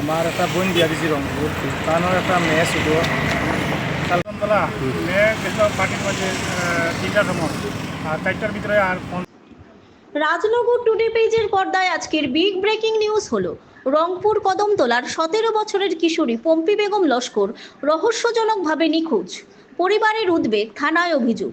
আমার একটা বোন বিয়া দিছি রংপুর তানোর একটা মেয়ে ছিল কালতলা মেয়ে গেছিল পার্টির মাঝে তিনটার সময় আর চারটার ভিতরে আর রাজনগর টুডে পেজের পর্দায় আজকের বিগ ব্রেকিং নিউজ হলো। রংপুর কদমতলার সতেরো বছরের কিশোরী পম্পি বেগম লস্কর রহস্যজনকভাবে নিখোঁজ। পরিবারের উদ্বেগ থানায় অভিযোগ।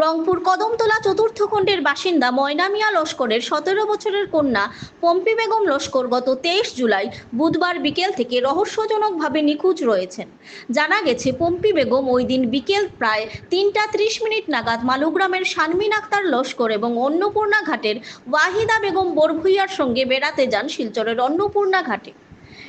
রংপুর কদমতলা চতুর্থ খণ্ডের বাসিন্দা ময়না মিয়া লস্করের সতেরো বছরের কন্যা পম্পি বেগম লস্কর গত তেইশ জুলাই বুধবার বিকেল থেকে রহস্যজনকভাবে নিখোঁজ রয়েছেন। জানা গেছে, পম্পি বেগম ওই দিন বিকেল প্রায় তিনটা ত্রিশ মিনিট নাগাদ মালুগ্রামের শানমিন আক্তার লস্কর এবং অন্নপূর্ণা ঘাটের ওয়াহিদা বেগম বরভুইয়ার সঙ্গে বেড়াতে যান শিলচরের অন্নপূর্ণা ঘাটে।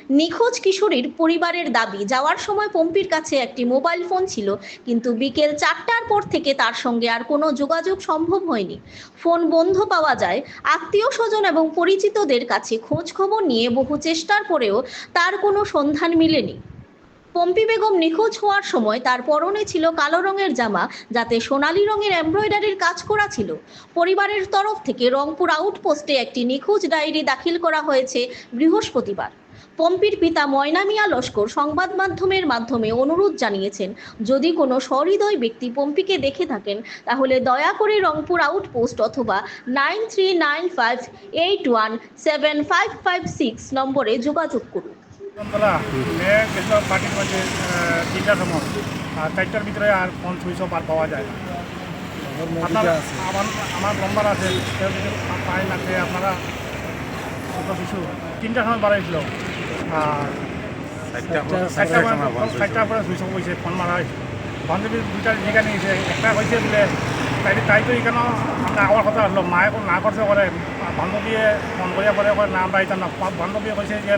নিখোঁজ কিশোরীর পরিবারের দাবি। যাওয়ার সময় পম্পির কাছে একটি মোবাইল ফোন ছিল, কিন্তু বিকেল চারটার পর থেকে তার সঙ্গে আর কোনো যোগাযোগ সম্ভব হয়নি। ফোন বন্ধ পাওয়া যায়। আত্মীয় স্বজন এবং পরিচিতদের কাছে খোঁজ খবর নিয়ে বহু চেষ্টার পরেও তার কোনো সন্ধান মিলেনি। পম্পি বেগম নিখোঁজ হওয়ার সময় তার পরনে ছিল কালো রঙের জামা, যাতে সোনালী রঙের এমব্রয়ডারির কাজ করা ছিল। পরিবারের তরফ থেকে রংপুর আউটপোস্টে একটি নিখোঁজ ডায়েরি দাখিল করা হয়েছে বৃহস্পতিবার। পম্পির পিতা ময়না মিয়া লস্কর সংবাদ মাধ্যমের মাধ্যমে অনুরোধ জানিয়েছেন যদি কোনো সহৃদয় ব্যক্তি পম্পিকে দেখে থাকেন তাহলে দয়া করে রংপুর আউটপোস্ট অথবা nine three nine five eight one seven five five six নম্বরে যোগাযোগ করুন। পার্টির তিনটার সময় আর চারটার ভিতরে আর ফোন সুইচ অফ আর পাওয়া যায় না। আমার আমার নম্বর আছে পায় না আপনারা ছোট শিশু তিনটার সময় বাড়াইছিল আর চারটা চারটার পরে অফ হয়েছে ফোন মারা হয়েছে বান্ধবী দুইটা জায়গা নিয়েছে একটা হয়েছে বলে তাই তাই তো এখানে আমরা আবার কথা আসলো মায়ে না করছে করে বান্ধবীয়ে ফোন করিয়া পরে করে না আমরা আইতাম না। বান্ধবী কইছে যে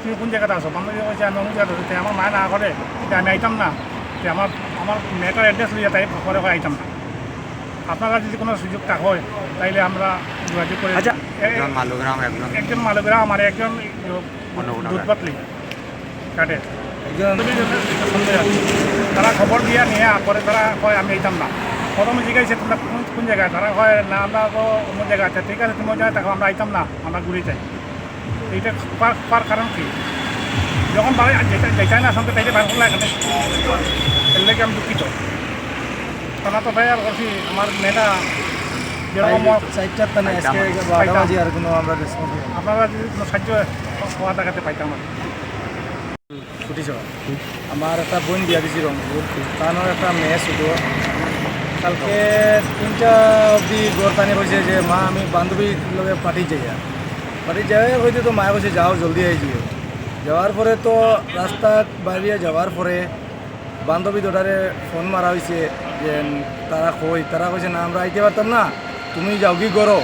তুমি কোন জায়গাতে আছো? বান্ধবী কইছে আমি অমুক জায়গাতে আমার মায়ে না করে আমি আইতাম না। যে আমার আমার মেয়েটার অ্যাড্রেস লইয়া তাই পরে করে আইতাম না। আপনারা যদি কোনো সুযোগটা হয় তাইলে আমরা যোগাযোগ করে আচ্ছা। একজন মালুগ্রাম একজন একজন মালগ্রাম আর একজন অন্নপূর্ণা দুধ ঘাট। পাতলি। কাটে। তারা খবর দিয়া নিয়ে পরে তারা কয় আমি এইতাম না। প্রথমে জিজ্ঞাসা তোমরা কোন কোন জায়গায়? তারা হয় না আমরা তো অন্য জায়গায় আছে। ঠিক আছে তুমি জায়গায় থাকো আমরা আইতাম না আমরা ঘুরে যাই। এইটা পার পার কারণ কি? যখন বাড়ি যেটা যেটাই না সঙ্গে তাইতে ভালো লাগে এর লেগে আমি দুঃখিত। তারা তো ভাই আর করছি আমার মেয়েটা যেরকম চারটার তানে আজকে বারোটা বাজে আর কোনো আমরা রেসপন্স আপনারা যদি কোনো সাহায্য হওয়া দেখাতে পাইতাম আর কি। ফুটিছ আমার একটা বোন বিয়া দিছি রংপুর তানোর একটা মেয়ে ছিল। কালকে তিনটা অবধি গড় টানি কইছে যে মা আমি বান্ধবীর লগে পার্টি যাই পার্টি যাই হইতে তো মায়ে কইছে যাও জলদি আই যাও যাওয়ার পরে তো রাস্তা বাইরে যাওয়ার পরে বান্ধবী দুটারে ফোন মারা হয়েছে যে তারা কই তারা কইছে না, আমরা আইতে পারতাম না। তুমি যাও কি করো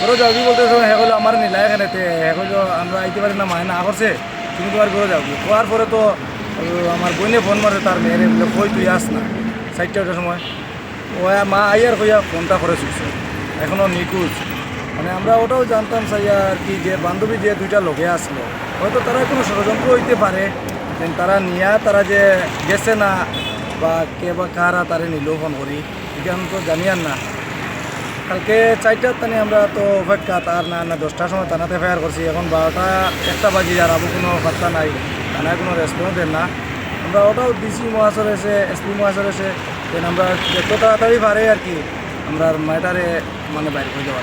করো যাও কি বলতে হে হলো আমার নিলা এখানে তে। হে কইলো, আমরা আইতে পারি না মায় না করছে। তুমি তোমার ঘরে যাও কি কোয়ার পরে তো আমার বোনে ফোন মারে তার মেয়েরে বলে, কই, তুই আস না? চারটা ওটার সময়। ও মা, আই আইয়ার কইয়া, ফোনটা করে শুনছে এখনও নিখোঁজ। মানে আমরা ওটাও জানতাম চাইয়া আর কি যে, বান্ধবী যে দুইটা লোকে আসলো হয়তো তারা কোনো ষড়যন্ত্র হইতে পারে যে তারা নিয়া তারা যে গেছে না বা কে বা কারা তারে নিলেও ফোন করি এখান তো জানি আর না কালকে চারটার তানে আমরা তো অপেক্ষা তার না না দশটার সময় থানাতে ফায়ার করছি এখন বারোটা একটা বাজি আর আবু কোনো পাত্তা নাই থানায় কোনো রেসপন্স দেন না আমরা ওটাও ডিসি মহাশয় এসে এসপি মহাশয় এসে দেন আমরা যত তাড়াতাড়ি পারে আর কি আমরা মাইটারে মানে বাইরে করে দেওয়া